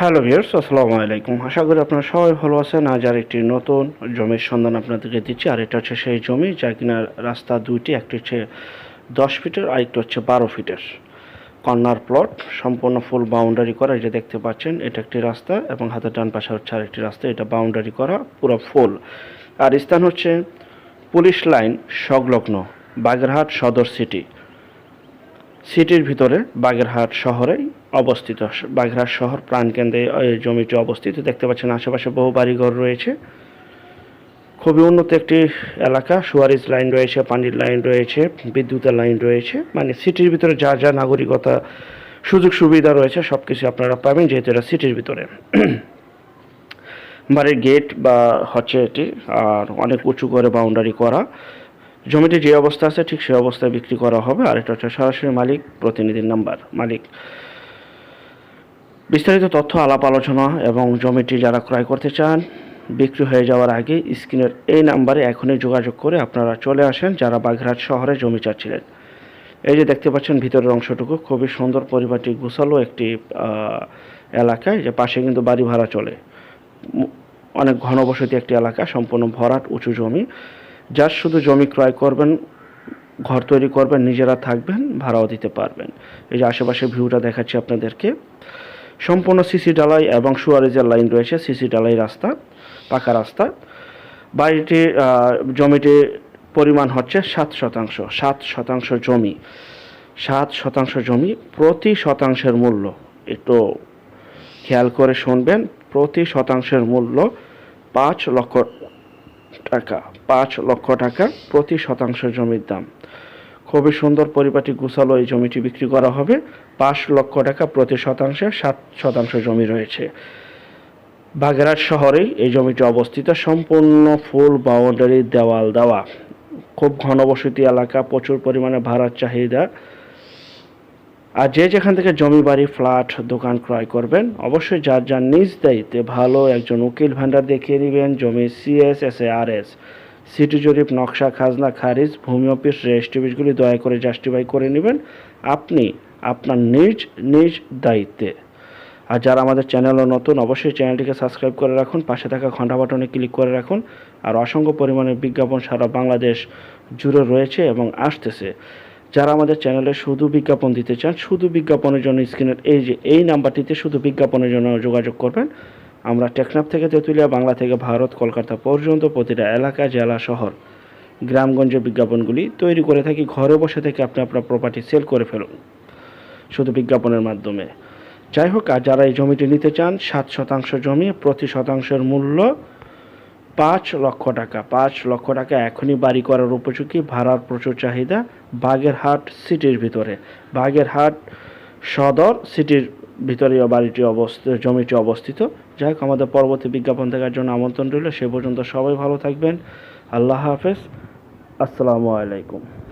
Hello viewers আসসালামু আলাইকুম। আশা করি আপনারা সবাই ভালো আছেন। আজ আর একটি নতুন জমির সন্ধান আপনাদেরকে দিচ্ছি। আর এটা হচ্ছে সেই জমি যা কিনা রাস্তা দুইটি, একটি হচ্ছে দশ ফিটের আর একটি হচ্ছে বারো ফিটের। কর্নার প্লট সম্পূর্ণ ফুল বাউন্ডারি করা যে দেখতে পাচ্ছেন, এটা একটি রাস্তা এবং হাতের ডান পাশে হচ্ছে আরেকটি রাস্তা, এটা বাউন্ডারি করা, পুরো ফুল আর স্থান হচ্ছে পুলিশ লাইন সংলগ্ন, বাগেরহাট সদর সিটি সিটির ভিতরে বাগেরহাট শহরে অবস্থিত। বাগেরহাট শহর প্রাণকেন্দ্রে জমিটি অবস্থিত। দেখতে পাচ্ছেন আশেপাশে বহু বাড়িঘর রয়েছে। খুবই উন্নত একটি এলাকা। সুয়ারিজ লাইন রয়েছে, পানির লাইন রয়েছে, বিদ্যুতের লাইন রয়েছে। মানে সিটির ভিতরে যা যা নাগরিকতা সুযোগ সুবিধা রয়েছে সব কিছু আপনারা পাবেন যেহেতু এটা সিটির ভিতরে। বাড়ির গেট বা হচ্ছে এটি, আর অনেক উঁচু করে বাউন্ডারি করা। জমিটি যে অবস্থা আছে ঠিক সেই অবস্থায় বিক্রি করা হবে, আর এটা হচ্ছে সরাসরি মালিক প্রতিনিধির নাম্বার। মালিক। বিস্তারিত তথ্য, আলাপ, আলোচনা এবং জমিটি যারা ক্রয় করতে চান, বিক্রি হয়ে যাওয়ার আগে স্ক্রিনের এই নাম্বারে এখনই যোগাযোগ করে আপনারা চলে আসেন যারা বাগেরহাট শহরে জমি চাচ্ছিলেন। এই যে দেখতে পাচ্ছেন, ভিতরের অংশটুকু খুবই সুন্দর পরিবারটি গুছালো একটি এলাকায় যে পাশে কিন্তু বাড়ি ভাড়া চলে। অনেক ঘনবসতি একটি এলাকা, সম্পূর্ণ ভরাট, উঁচু জমি। যার শুধু জমি ক্রয় করবেন, ঘর তৈরি করবেন, নিজেরা থাকবেন, ভাড়াও দিতে পারবেন। এই যে আশেপাশে ভিউটা দেখাচ্ছি আপনাদেরকে। সম্পূর্ণ সিসি ডালাই এবং সুয়ারেজের লাইন রয়েছে সিসি ডালাই রাস্তা, পাকা রাস্তা। বাড়িটি জমিটির পরিমাণ হচ্ছে সাত শতাংশ সাত শতাংশ জমি। সাত শতাংশ জমি প্রতি শতাংশের মূল্য, একটু খেয়াল করে শুনবেন, প্রতি শতাংশের মূল্য পাঁচ লক্ষ টাকা, পাঁচ লক্ষ টাকা প্রতি শতাংশ জমির দাম। খুবই সুন্দর পরিপাটি গুছালো এই জমিটি বিক্রি করা হবে। পাঁচ লক্ষ টাকা প্রতি শতাংশে সাত শতাংশ জমি রয়েছে। বাগেরহাট শহরেই এই জমিটি অবস্থিত। সম্পূর্ণ ফুল বাউন্ডারি দেওয়াল দেওয়া। খুব ঘনবসতি এলাকা, প্রচুর পরিমাণে ভাড়ার চাহিদা। আর যে যেখান থেকে জমি, বাড়ি, ফ্ল্যাট, দোকান ক্রয় করবেন, অবশ্যই যার যার নিজ দায়িত্বে ভালো একজন উকিল ভান্ডার দেখিয়ে দিবেন। জমি CS S R S city জরিপ, নকশা, খাজনা, খারিজ, ভূমি অফিস রেজিস্ট্রিবিসগুলি দয়া করে জাস্টিফাই করে নেবেন। আপনি আপনার নিজ নিজ দায়িত্বে। আর যারা আমাদের চ্যানেলও নতুন, অবশ্যই চ্যানেলটিকে সাবস্ক্রাইব করে রাখুন, পাশে থাকা ঘণ্টা বাটনে ক্লিক করে রাখুন। আর অসংখ্য পরিমাণে বিজ্ঞাপন সারা বাংলাদেশ জুড়ে রয়েছে এবং আসতেছে। যারা আমাদের চ্যানেলে শুধু বিজ্ঞাপন দিতে চান, শুধু বিজ্ঞাপনের জন্য স্ক্রিনের এই যে, এই নাম্বারটিতে শুধু বিজ্ঞাপনের জন্য যোগাযোগ করবেন। আমরা টেকনাফ থেকে তেঁতুলিয়া, বাংলা থেকে ভারত, কলকাতা পর্যন্ত প্রতিটা এলাকা, জেলা, শহর গ্রামগঞ্জের বিজ্ঞাপনগুলি তৈরি করে থাকি। ঘরে বসে থেকে আপনি আপনার প্রপার্টি সেল করে ফেলুন, শুধু বিজ্ঞাপনের মাধ্যমে। যাই হোক, আর যারা এই জমিটি নিতে চান, সাত শতাংশ জমি, প্রতি শতাংশের মূল্য পাঁচ লক্ষ টাকা, পাঁচ লক্ষ টাকা এখনই বাড়ি করার উপযোগী ভাড়ার প্রচুর চাহিদা বাগেরহাট সিটির ভিতরে। বাগেরহাট সদর সিটির ভিতরে বাড়িটি অবস্থিত জমিটি অবস্থিত। যাই হোক, আমাদের পরবর্তী বিজ্ঞাপন দেখার জন্য আমন্ত্রণ রইল। সে পর্যন্ত সবাই ভালো থাকবেন। আল্লাহ হাফেজ। আসসালামু আলাইকুম।